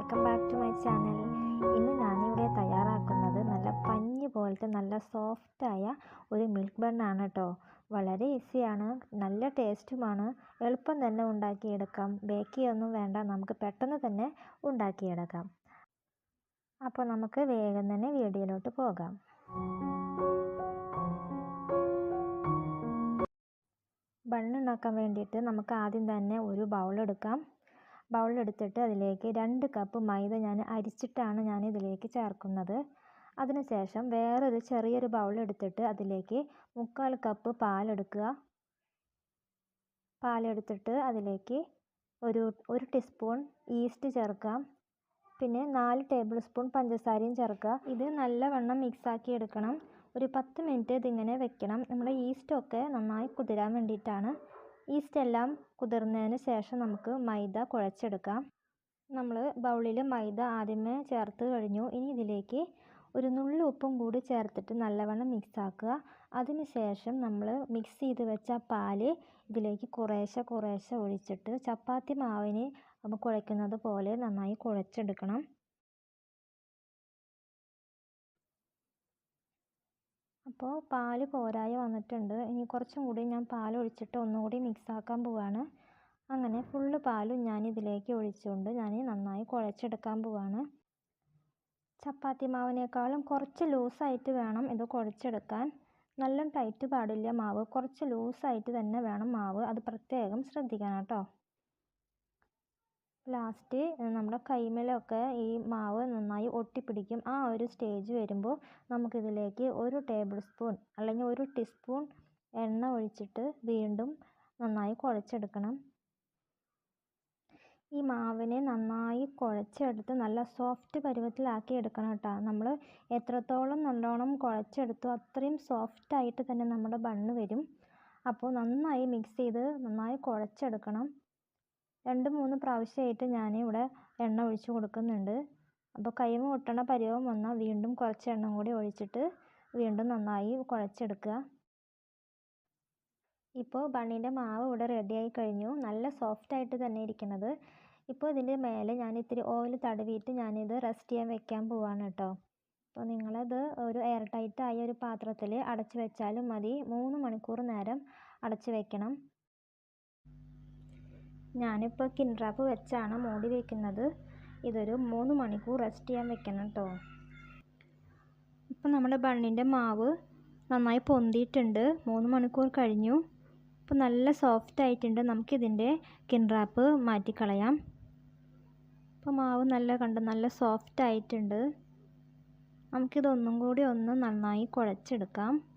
Welcome back to my channel. ഇന്ന് ഞാനിവിടെ തയ്യാറാക്കുന്നത് നല്ല പഞ്ഞ് പോലത്തെ നല്ല സോഫ്റ്റായ ഒരു മിൽക്ക് ബണ്ണാണ് കേട്ടോ വളരെ ഈസിയാണ് നല്ല ടേസ്റ്റുമാണ്. എളുപ്പം തന്നെ ഉണ്ടാക്കിയെടുക്കാം. ബേക്ക് ചെയ്യൊന്നും വേണ്ട നമുക്ക് പെട്ടെന്ന് തന്നെ ഉണ്ടാക്കിയെടുക്കാം. അപ്പോൾ നമുക്ക് വേഗം തന്നെ വീഡിയോയിലോട്ട് പോകാം. ബണ്ണുണ്ടാക്കാൻ വേണ്ടിയിട്ട് നമുക്ക് ആദ്യം തന്നെ ഒരു ബൗൾ എടുക്കാം. ബൗൾ എടുത്തിട്ട് അതിലേക്ക് രണ്ട് കപ്പ് മൈദ ഞാൻ അരിച്ചിട്ടാണ് ഞാൻ ഇതിലേക്ക് ചേർക്കുന്നത്. അതിനുശേഷം വേറൊരു ചെറിയൊരു ബൗൾ എടുത്തിട്ട് അതിലേക്ക് മുക്കാൽ കപ്പ് പാലെടുക്കുക. പാലെടുത്തിട്ട് അതിലേക്ക് ഒരു ഒരു ടീസ്പൂൺ ഈസ്റ്റ് ചേർക്കാം പിന്നെ നാല് ടേബിൾ സ്പൂൺ പഞ്ചസാരയും ചേർക്കുക. ഇത് നല്ലവണ്ണം മിക്സാക്കി എടുക്കണം. ഒരു പത്ത് മിനിറ്റ് ഇതിങ്ങനെ വെക്കണം. നമ്മുടെ ഈസ്റ്റൊക്കെ നന്നായി കുതിരാൻ വേണ്ടിയിട്ടാണ്. ഈസ്റ്റ് എല്ലാം കുതിർന്നതിന് ശേഷം നമുക്ക് മൈദ കുഴച്ചെടുക്കാം. നമ്മൾ ബൗളിൽ മൈദ ആദ്യമേ ചേർത്ത് കഴിഞ്ഞു. ഇനി ഇതിലേക്ക് ഒരു നുള്ളു ഉപ്പും കൂടി ചേർത്തിട്ട് നല്ലവണ്ണം മിക്സ് ആക്കുക. അതിന് ശേഷം നമ്മൾ മിക്സ് ചെയ്ത് വെച്ച പാൽ ഇതിലേക്ക് കുറേശ്ശെ കുറേശ്ശെ ഒഴിച്ചിട്ട് ചപ്പാത്തി മാവിന് കുഴയ്ക്കുന്നത് പോലെ നന്നായി കുഴച്ചെടുക്കണം. അപ്പോൾ പാൽ പോരായി വന്നിട്ടുണ്ട്. ഇനി കുറച്ചും കൂടി ഞാൻ പാൽ ഒഴിച്ചിട്ട് ഒന്നുകൂടി മിക്സ് ആക്കാൻ പോവാണ്. അങ്ങനെ ഫുള്ള് പാലും ഞാൻ ഇതിലേക്ക് ഒഴിച്ചുകൊണ്ട് ഞാൻ നന്നായി കുഴച്ചെടുക്കാൻ പോവാണ്. ചപ്പാത്തി മാവിനേക്കാളും കുറച്ച് ലൂസായിട്ട് വേണം ഇത് കുഴച്ചെടുക്കാൻ. നല്ല ടൈറ്റ് പാടില്ല മാവ്. കുറച്ച് ലൂസായിട്ട് തന്നെ വേണം മാവ്. അത് പ്രത്യേകം ശ്രദ്ധിക്കണം കേട്ടോ. ലാസ്റ്റ് നമ്മുടെ കൈമേലൊക്കെ ഈ മാവ് നന്നായി ഒട്ടിപ്പിടിക്കും. ആ ഒരു സ്റ്റേജ് വരുമ്പോൾ നമുക്കിതിലേക്ക് ഒരു ടേബിൾ സ്പൂൺ അല്ലെങ്കിൽ ഒരു ടീസ്പൂൺ എണ്ണ ഒഴിച്ചിട്ട് വീണ്ടും നന്നായി കുഴച്ചെടുക്കണം. ഈ മാവിനെ നന്നായി കുഴച്ചെടുത്ത് നല്ല സോഫ്റ്റ് പരുവത്തിലാക്കി എടുക്കണം കേട്ടോ. നമ്മൾ എത്രത്തോളം നല്ലോണം കുഴച്ചെടുത്തു അത്രയും സോഫ്റ്റായിട്ട് തന്നെ നമ്മുടെ ബണ്ണ് വരും. അപ്പോൾ നന്നായി മിക്സ് ചെയ്ത് നന്നായി കുഴച്ചെടുക്കണം. രണ്ട് മൂന്ന് പ്രാവശ്യമായിട്ട് ഞാൻ ഇവിടെ എണ്ണ ഒഴിച്ച് കൊടുക്കുന്നുണ്ട്. അപ്പോൾ കൈമ ഒട്ടണ പരുവം വന്നാൽ വീണ്ടും കുറച്ച് എണ്ണ കൂടി ഒഴിച്ചിട്ട് വീണ്ടും നന്നായി കുഴച്ചെടുക്കുക. ഇപ്പോൾ ബണ്ണിന്റെ മാവ് ഇവിടെ റെഡിയായി കഴിഞ്ഞു. നല്ല സോഫ്റ്റ് ആയിട്ട് തന്നെ ഇരിക്കുന്നത്. ഇപ്പോൾ ഇതിന്റെ മേലെ ഞാൻ ഇത്തിരി ഓയിൽ തടവിയിട്ട് ഞാനിത് റെസ്റ്റ് ചെയ്യാൻ വെക്കാൻ പോവാണ് കേട്ടോ. അപ്പോൾ നിങ്ങളത് ഒരു എയർ ടൈറ്റ് ആയ ഒരു പാത്രത്തിൽ അടച്ചു വെച്ചാലും മതി. മൂന്ന് മണിക്കൂർ നേരം അടച്ചു വെക്കണം. ഞാനിപ്പോൾ കിൻറാപ്പ് വെച്ചാണ് മൂടി വയ്ക്കുന്നത് ഇതൊരു മൂന്ന് മണിക്കൂർ റെസ്റ്റ് ചെയ്യാൻ വെക്കണം കേട്ടോ ഇപ്പം നമ്മുടെ ബണ്ണിന്റെ മാവ് നന്നായി പൊന്തിയിട്ടുണ്ട്. മൂന്ന് മണിക്കൂർ കഴിഞ്ഞു. ഇപ്പോൾ നല്ല സോഫ്റ്റ് ആയിട്ടുണ്ട്. നമുക്കിതിന്റെ കിൻറാപ്പ് മാറ്റിക്കളയാം. ഇപ്പോൾ മാവ് നല്ല കണ്ട് നല്ല സോഫ്റ്റ് ആയിട്ടുണ്ട്. നമുക്കിതൊന്നും കൂടി ഒന്ന് നന്നായി കുഴച്ചെടുക്കാം.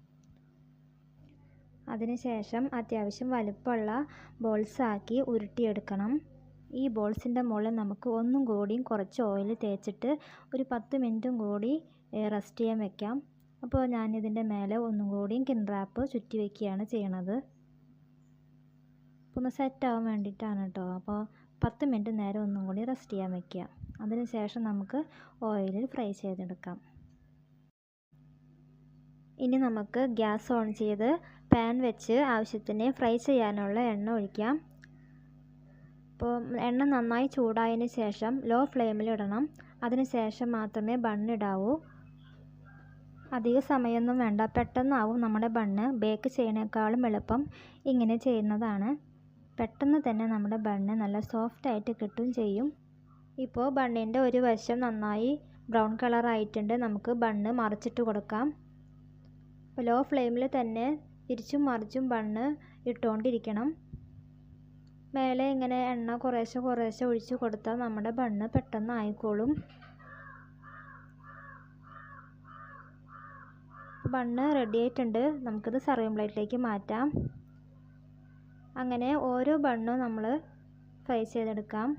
അതിനുശേഷം അത്യാവശ്യം വലുപ്പമുള്ള ബോൾസ് ആക്കി ഉരുട്ടിയെടുക്കണം. ഈ ബോൾസിന്റെ മുകളിൽ നമുക്ക് ഒന്നും കൂടിയും കുറച്ച് ഓയിൽ തേച്ചിട്ട് ഒരു പത്ത് മിനിറ്റും കൂടി റെസ്റ്റ് ചെയ്യാൻ വെക്കാം. അപ്പോൾ ഞാനിതിന്റെ മേലെ ഒന്നും കൂടിയും കിൻറാപ്പ് ചുറ്റി വയ്ക്കുകയാണ് ചെയ്യണത്. ഒന്ന് സെറ്റ് ആവാൻ വേണ്ടിയിട്ടാണ് കേട്ടോ അപ്പോൾ പത്ത് മിനിറ്റ് നേരം ഒന്നും കൂടി റെസ്റ്റ് ചെയ്യാൻ വെക്കുക. അതിനുശേഷം നമുക്ക് ഓയിലിൽ ഫ്രൈ ചെയ്തെടുക്കാം. ഇനി നമുക്ക് ഗ്യാസ് ഓൺ ചെയ്ത് പാൻ വെച്ച് ആവശ്യത്തിന് ഫ്രൈ ചെയ്യാനുള്ള എണ്ണ ഒഴിക്കാം. അപ്പോൾ എണ്ണ നന്നായി ചൂടായതിന് ശേഷം ലോ ഫ്ലെയിമിൽ ഇടണം. അതിന് ശേഷം മാത്രമേ ബണ്ണിടാവൂ അധിക സമയമൊന്നും വേണ്ട. പെട്ടെന്നാവും നമ്മുടെ ബണ്ണ് ബേക്ക് ചെയ്യണേക്കാളും എളുപ്പം ഇങ്ങനെ ചെയ്യുന്നതാണ്. പെട്ടെന്ന് തന്നെ നമ്മുടെ ബണ്ണ് നല്ല സോഫ്റ്റ് ആയിട്ട് കിട്ടും ചെയ്യും. ഇപ്പോൾ ബണ്ണിന്റെ ഒരു വശം നന്നായി ബ്രൗൺ കളറായിട്ടുണ്ട് നമുക്ക് ബണ്ണ് മറിച്ചിട്ട് കൊടുക്കാം. ലോ ഫ്ലെയിമിൽ തന്നെ തിരിച്ചും മറിച്ചും ബണ്ണ് ഇട്ടുകൊണ്ടിരിക്കണം മേലെ ഇങ്ങനെ എണ്ണ കുറേശ്ശെ കുറേശ്ശെ ഒഴിച്ച് കൊടുത്താൽ നമ്മുടെ ബണ്ണ് പെട്ടെന്ന് ആയിക്കോളും ബണ്ണ് റെഡി ആയിട്ടുണ്ട്. നമുക്കിത് സർവിങ് പ്ലേറ്റിലേക്ക് മാറ്റാം. അങ്ങനെ ഓരോ ബണ്ണും നമ്മൾ ഫ്രൈ ചെയ്തെടുക്കാം.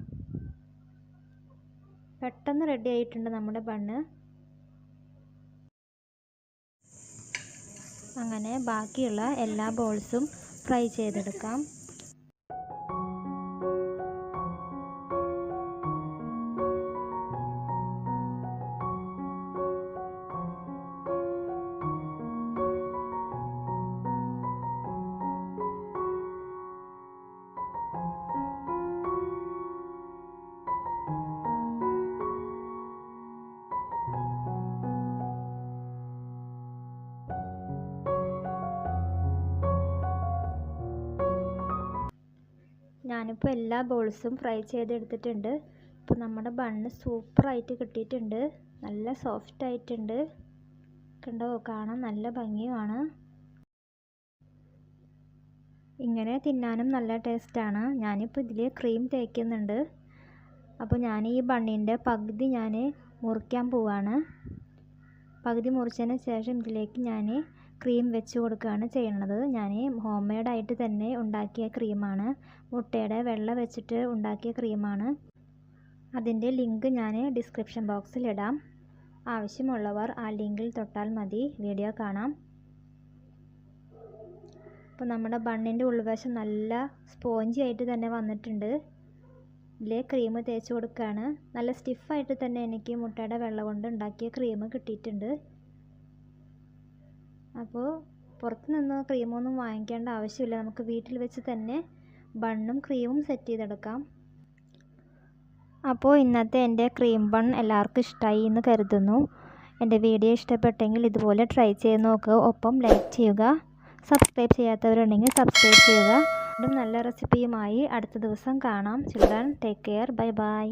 പെട്ടെന്ന് റെഡി ആയിട്ടുണ്ട് നമ്മുടെ ബണ്ണ്. അങ്ങനെ ബാക്കിയുള്ള എല്ലാ ബോൾസും ഫ്രൈ ചെയ്തെടുക്കാം. ഞാനിപ്പോൾ എല്ലാ ബോൾസും ഫ്രൈ ചെയ്തെടുത്തിട്ടുണ്ട്. ഇപ്പോൾ നമ്മുടെ ബണ്ണ് സൂപ്പറായിട്ട് കിട്ടിയിട്ടുണ്ട്. നല്ല സോഫ്റ്റ് ആയിട്ടുണ്ട്. കണ്ടോ? കാണാൻ നല്ല ഭംഗിയുമാണ്. ഇങ്ങനെ തിന്നാനും നല്ല ടേസ്റ്റാണ്. ഞാനിപ്പോൾ ഇതിൽ ക്രീം തേക്കുന്നുണ്ട്. അപ്പോൾ ഞാൻ ഈ ബണ്ണിന്റെ പകുതി ഞാൻ മുറിക്കാൻ പോവാണ്. പകുതി മുറിച്ചതിന് ശേഷം ഇതിലേക്ക് ഞാൻ ക്രീം വെച്ച് കൊടുക്കുകയാണ് ചെയ്യുന്നത് ഞാൻ ഹോം മെയ്ഡായിട്ട് തന്നെ ഉണ്ടാക്കിയ ക്രീമാണ്. മുട്ടയുടെ വെള്ള വെച്ചിട്ട് ഉണ്ടാക്കിയ ക്രീമാണ്. അതിന്റെ ലിങ്ക് ഞാൻ ഡിസ്ക്രിപ്ഷൻ ബോക്സിൽ ഇടാം. ആവശ്യമുള്ളവർ ആ ലിങ്കിൽ തൊട്ടാൽ മതി. വീഡിയോ കാണാം. അപ്പോൾ നമ്മുടെ ബണ്ണിന്റെ ഉൾവശം നല്ല സ്പോഞ്ചി ആയിട്ട് തന്നെ വന്നിട്ടുണ്ട്. ഇതിൽ ക്രീം തേച്ച് കൊടുക്കുകയാണ്. നല്ല സ്റ്റിഫായിട്ട് തന്നെ എനിക്ക് മുട്ടയുടെ വെള്ളം കൊണ്ട് ഉണ്ടാക്കിയ ക്രീം കിട്ടിയിട്ടുണ്ട്. അപ്പോൾ പുറത്ത് നിന്ന് ക്രീമൊന്നും വാങ്ങിക്കേണ്ട ആവശ്യമില്ല. നമുക്ക് വീട്ടിൽ വെച്ച് തന്നെ ബണ്ണും ക്രീമും സെറ്റ് ചെയ്തെടുക്കാം. അപ്പോൾ ഇന്നത്തെ എന്റെ ക്രീം ബൺ എല്ലാവർക്കും ഇഷ്ടമായി എന്ന് കരുതുന്നു. എന്റെ വീഡിയോ ഇഷ്ടപ്പെട്ടെങ്കിൽ ഇതുപോലെ ട്രൈ ചെയ്ത് നോക്കുക. ഒപ്പം ലൈക്ക് ചെയ്യുക. സബ്സ്ക്രൈബ് ചെയ്യാത്തവരുണ്ടെങ്കിൽ സബ്സ്ക്രൈബ് ചെയ്യുക. വീണ്ടും നല്ല റെസിപ്പിയുമായി അടുത്ത ദിവസം കാണാം. Children take care bye bye